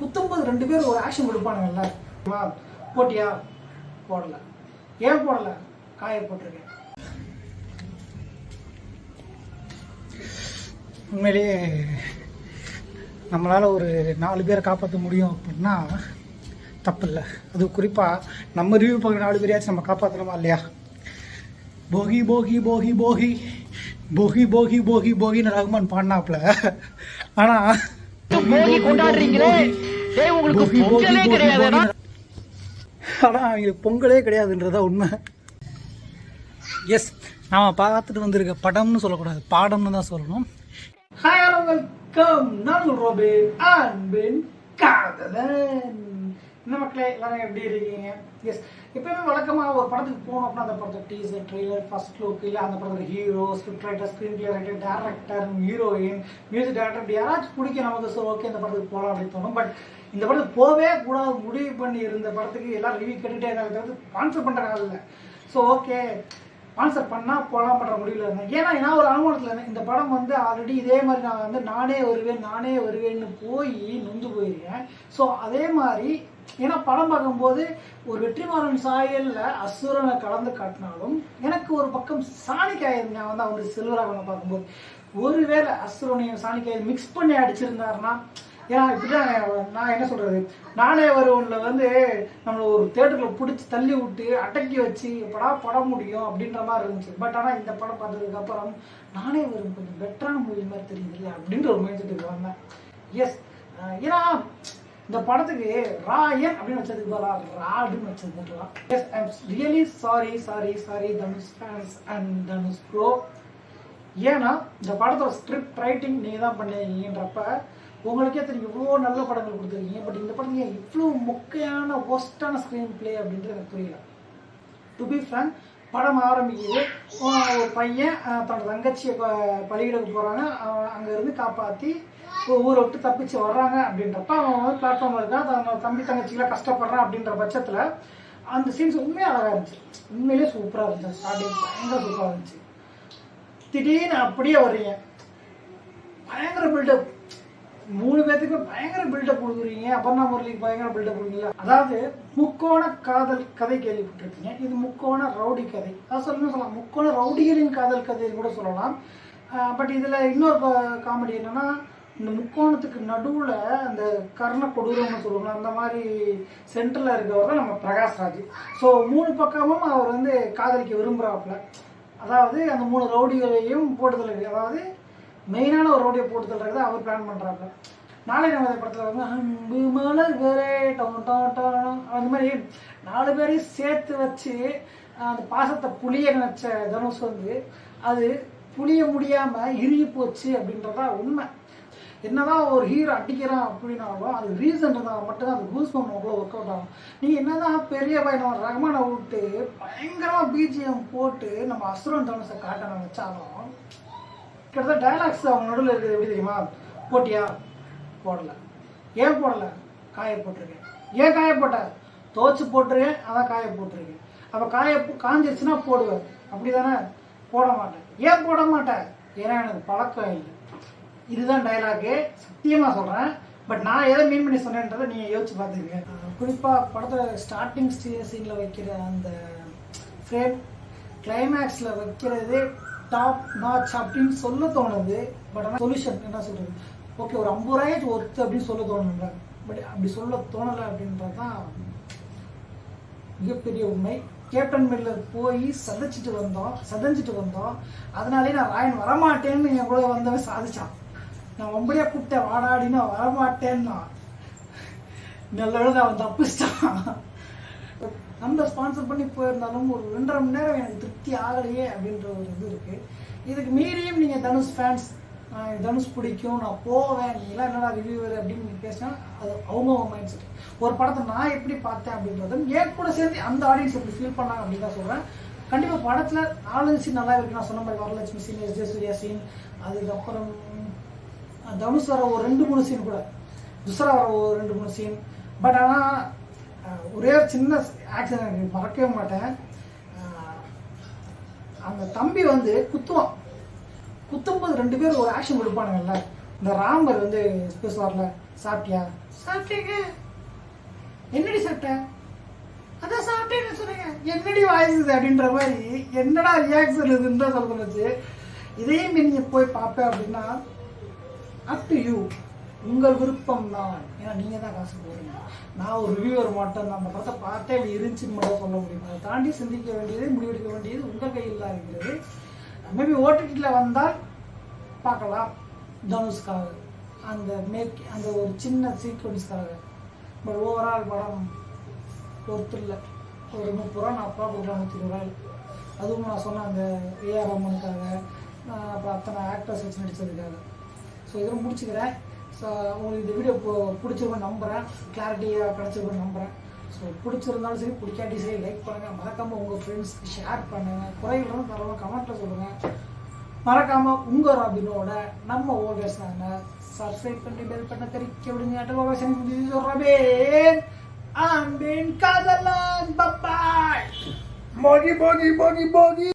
குத்தும்போது ரெண்டு பேரும் ஒரு ஆக்ஷன் கொடுப்பானுங்கல்ல போட்டியா? போடல. ஏன் போடல? காய போட்டிருக்கேன். உண்மையிலேயே நம்மளால் ஒரு நாலு பேரை காப்பாற்ற முடியும் அப்படின்னா தப்பு இல்லை அது குறிப்பாக நம்ம ரிவ்யூ பார்க்குற நாலு பேரையாச்சும் நம்ம காப்பாற்றணுமா இல்லையா? போகி போகி போகி போகி. போகி போகி போகி போகின்னு ரகுமான் பாடினாப்புல. ஆனால் கொண்டாடுறீங்களே? டேய் உங்களுக்கு பொங்கலே கிடையாதுடா. ஆனால் அவங்களுக்கு பொங்கலே கிடையாதுன்றதா உண்மை. எஸ் நாம பார்த்துட்டு வந்திருக்க படம்னு சொல்லக்கூடாது பாடம்னு தான் சொல்லணும். ஹாய் ஹலோ வெல்கம் நான் ரோபின் அன்பின் காதலன். என்ன மக்களே எல்லாரும் எப்படி இருக்கீங்க? எஸ் எப்பயுமே வழக்கமாக ஒரு படத்துக்கு போகணும் அப்படின்னா அந்த படத்தோட டீசர் ட்ரெய்லர் ஃபர்ஸ்ட் லுக் இல்லை அந்த படத்தோட hero script writer screenplay writer director heroine music director இப்படி யாராச்சும் பிடிக்க நமக்கு ஸோ ஓகே இந்த படத்துக்கு போகலாம் அப்படின்னு தோணும். பட் இந்த படத்துக்கு போவே கூடாது முடிவு பண்ணி இருந்த படத்துக்கு எல்லாரும் ரிவ்யூ கேட்டுகிட்டே இருக்காங்க ஸ்பான்சர் பண்ணுறாங்க இல்லை. ஸோ ஓகே ஸ்பான்சர் பண்ணால் போகலாம் பண்ணுற முடிவில் இருந்தேன். ஏன்னா நான் ஒரு அனுமானத்தில் இருந்தேன். இந்த படம் வந்து ஆல்ரெடி இதே மாதிரி நான் வந்து நானே வருவேன் நானே வருவேன்னு போய் நொந்து போயிருக்கேன். ஸோ அதே மாதிரி ஏன்னா படம் பார்க்கும்போது ஒரு வெற்றிமாறன் சாயலில் அசுரனை கலந்து காட்டினாலும் எனக்கு ஒரு பக்கம் சாணிக்காயர் நான் வந்து அவர் செல்வராகவனை பார்க்கும்போது. ஒருவேளை அசுரனையும் சாணிக்காயும் மிக்ஸ் பண்ணி அடிச்சிருந்தாருன்னா ஏன்னா இப்படிதான் நான் என்ன சொல்றது? நானே வருவன்ல வந்து நம்மள ஒரு தேட்டரில் பிடிச்சி தள்ளி விட்டு அடக்கி வச்சு எப்படா படம் முடியும் அப்படின்ற மாதிரி இருந்துச்சு. பட் ஆனால் இந்த படம் பார்த்ததுக்கு அப்புறம் நானே வரும் கொஞ்சம் பெட்டரான மூவி மாதிரி தெரியுது இல்லை அப்படின்ற ஒரு மைண்ட் செட்டுக்கு வந்தேன். எஸ் ஏன்னா இந்த படத்துக்கு ராயன் அப்படின்னு வச்சதுக்கு பதிலாக ராடுன்னு வச்சதுக்கலாம் yes I am really sorry sorry sorry Dhanush fans and Dhanush bro ஏன்னா இந்த படத்தோட ஸ்கிரிப்ட் ரைட்டிங் நீங்கள் தான் பண்ணீங்கன்றப்ப உங்களுக்கே தெரியும் இவ்வளோ நல்ல படங்கள் கொடுத்துருக்கீங்க. பட் இந்த படம் ஏன் இவ்வளோ மொக்கையான ஒஸ்டான ஸ்க்ரீன் பிளே அப்படின்றது எனக்கு புரியல. டு பி ஃப்ரங்க் படம் ஆரம்பிக்குது. ஒரு பையன் தன்னோட தங்கச்சியை ப- போகிறாங்க அவன் அங்கேருந்து காப்பாற்றி ஊரை விட்டு தப்பிச்சு வர்றாங்க அப்படின்றப்ப அவன் வந்து பிளாட்ஃபார்மில் இருக்கான் தன்னோட தம்பி தங்கச்சிக்கெல்லாம் கஷ்டப்படுறான் அப்படின்ற பட்சத்தில் அந்த சீன்ஸ் உண்மையாக அழகாக இருந்துச்சு. உண்மையிலேயே சூப்பராக இருந்துச்சு. ஸ்டார்டிங் பயங்கர சூப்பராக இருந்துச்சு. திடீர்னு அப்படியே வர்றீங்க. பயங்கர பில்டப் மூணு பேத்துக்கு பயங்கர பில்டப் கொடுக்குறீங்க அபர்ணா முரளிக்கு பயங்கர பில்டப் கொடுக்குறீங்க அதாவது முக்கோண காதல் கதை கேள்விப்பட்டிருக்கீங்க. இது முக்கோண ரவுடி கதை. அது சொல்லணும் சொல்லலாம். முக்கோண ரவுடிகளின் காதல் கதைன்னு கூட சொல்லலாம். பட் இதில் இன்னொரு காமெடி என்னன்னா இந்த முக்கோணத்துக்கு நடுவில் அந்த கர்ண கொடூரம்னு சொல்லுவாங்க அந்த மாதிரி சென்டரில் இருக்கவர் தான் நம்ம பிரகாஷ்ராஜ் ஸோ மூணு பக்கமும் அவர் வந்து காதலிக்க விரும்புகிறாப்புல அதாவது அந்த மூணு ரவுடிகளையும் போட்டதில் அதாவது மெயினான ஒரு ரவுடியை போட்டு தள்ளுறது அவர் பிளான் பண்ணுறாங்க நாளை நம்ம படத்தில் வந்து அன்பு வேறே டவுன் டொன் டொன் அந்த மாதிரி நாலு பேரையும் சேர்த்து வச்சு அந்த பாசத்தை புளிய நினச்ச தனுஷ் வந்து அது புளிய முடியாமல் இறுகி போச்சு அப்படின்றதா உண்மை. என்னதான் ஒரு ஹீரோ அடிக்கிறான் அப்படின்னாலும் அது ரீசன் இருந்தால் மட்டும்தான் அது கூஸ் பண்ண அவ்வளோ ஒர்க் அவுட் ஆகும். நீ என்னதான் பெரிய பையன் ரஹ்மானை விட்டு பயங்கரமாக பிஜிஎம் போட்டு நம்ம அசுரன் தனுஷை காட்ட நினச்சாலும் கிட்டத்தட்ட டைலாக்ஸ் அவங்க நடுவில் இருக்குது எப்படி தெரியுமா? போட்டியா? போடல. ஏன் போடல? காய போட்டிருக்கேன். ஏன் காய போட்ட? துவச்சி போட்டிருக்கேன் அதான் காய போட்டிருக்கேன். அப்போ காய காஞ்சிச்சுன்னா போடுவேன் அப்படி தானே போட மாட்டேன். ஏன் போட மாட்டேன்? ஏன்னா எனக்கு பழக்கம் இல்லை. இதுதான் டைலாக்கு சத்தியமாக சொல்கிறேன் பட் நான் எதை மீன் பண்ணி சொன்னேன்றதை நீங்கள் யோசிச்சு பார்த்துக்கங்க. குறிப்பாக படத்தில் ஸ்டார்டிங் சீனில் வைக்கிற அந்த ஃப்ரேம் கிளைமேக்ஸில் வைக்கிறது டாப் நாச் அப்படின்னு சொல்ல தோணுது பட் ஆனால் சொல்யூஷன் என்ன சொல்கிறது ஓகே ஒரு ஐம்பது ரூபாய்க்கு ஒர்த்து அப்படின்னு சொல்ல தோணுங்க பட் அப்படி சொல்ல தோணலை அப்படின்றது தான் மிகப்பெரிய உண்மை. கேப்டன் மில்லர் போய் சதைச்சிட்டு வந்தோம் சதைஞ்சிட்டு வந்தோம் அதனாலே நான் ராயன் வரமாட்டேன்னு என் கூட வந்தவன் சாதிச்சான். நான் ஒம்படியா கூப்பிட்டேன் வாடாடினா வரமாட்டேன்னா நல்ல வேளை அவன் தப்பிச்சிட்டான். நம்ம ஸ்பான்சர் பண்ணி போயிருந்தாலும் ஒரு ரெண்டரை மணி நேரம் எனக்கு திருப்தி ஆகலையே அப்படின்ற ஒரு இது இருக்கு. இதுக்கு மீறியும் நீங்க தனுஷ் ஃபேன்ஸ் தனுஷ் பிடிக்கும் நான் போவேன் நீங்களாம் என்னடா ரிவ்யூவர் அப்படின்னு நீங்க பேசினா அது அவங்க மைண்ட் செட் ஒரு படத்தை நான் எப்படி பார்த்தேன் அப்படின்றதும் ஏன் கூட சேர்ந்து அந்த ஆடியன்ஸ் எப்படி ஃபீல் பண்ணாங்க அப்படின்னு தான் சொல்றேன். கண்டிப்பா படத்துல நாலஞ்சு சீன் நல்லா இருக்கு. நான் சொன்ன மாதிரி Varalakshmi scene S J Surya scene அதுக்கப்புறம் தனுஷ் வர ஒரு ரெண்டு மூணு சீன் கூட. துசரா வர ஒரு ரெண்டு மூணு சீன் பட் ஆனால் ஒரே சின்ன ஆக்சிடென்ட் எனக்கு மறக்கவே மாட்டேன். அந்த தம்பி வந்து குத்துவான். குத்தும்போது ரெண்டு பேரும் ஒரு ஆக்ஷன் கொடுப்பானுங்கல்ல. இந்த ராமர் வந்து பேசுவார்ல சாப்பிட்டியா? சாப்பிட்டேங்க. என்னடி சாப்பிட்ட? அதான் சாப்பிட்டேன்னு சொன்னீங்க. என்னடி வாய்ஸ் அப்படின்ற மாதிரி என்னடா ரியாக்ஷன் இதுன்னு தான் சொல்ல இதையும் இதே நீங்க போய் பார்ப்பேன் அப்படின்னா அப் டு யூ உங்கள் விருப்பம் தான் ஏன்னா நீங்க தான் காசு போடுறீங்க. நான் ஒரு ரிவ்யூவர் மட்டும் அந்த படத்தை பார்த்தே இப்படி இருந்துச்சுன்னு மட்டும் சொல்ல முடியும்? அதை தாண்டி சிந்திக்க வேண்டியது முடிவெடுக்க வேண்டியது உங்கள் கையில் தான் இருக்கிறது மேபி ஓடிடியில் வந்தால் பார்க்கலாம். தனுஷ்காக. அந்த மேக் அந்த ஒரு சின்ன சீக்வன்ஸ்க்காக பட் ஓவரால் படம் ஒருத்தர் இல்லை. ஒரு முப்பது ரூபா நாற்பது ரூபா கொடுக்குறாங்க நூற்றி ரூபாய் அதுவும் நான் சொன்ன அந்த ஏஆர் ரமனுக்காக அப்புறம் அத்தனை ஆக்டர்ஸ் வச்சு நடித்ததுக்காக ஸோ இதெல்லாம் முடிச்சுக்கிறேன். ஸோ உங்களுக்கு இந்த வீடியோ பிடிச்சிருக்கும் நம்புகிறேன் கிளாரிட்டியாக கிடச்சிருக்கோம் நம்புகிறேன் ஸோ பிடிச்சிருந்தாலும் சரி பிடிக்காட்டி சரி லைக் பண்ணுங்கள் மறக்காமல் உங்கள் ஃப்ரெண்ட்ஸ்க்கு ஷேர் பண்ணுங்கள் குறைகளும் தரவும் கமெண்ட்டில் சொல்லுங்கள் மறக்காமல் உங்கள் ராபினோட நம்ம ஓகேஸ் நாங்கள் சப்ஸ்கிரைப் பண்ணி பெல் பண்ண தெரிவிக்க விடுங்க. அட்டல் ராபின் அன்பின் காதலன் பப்பாய் போகி போகி போகி போகி.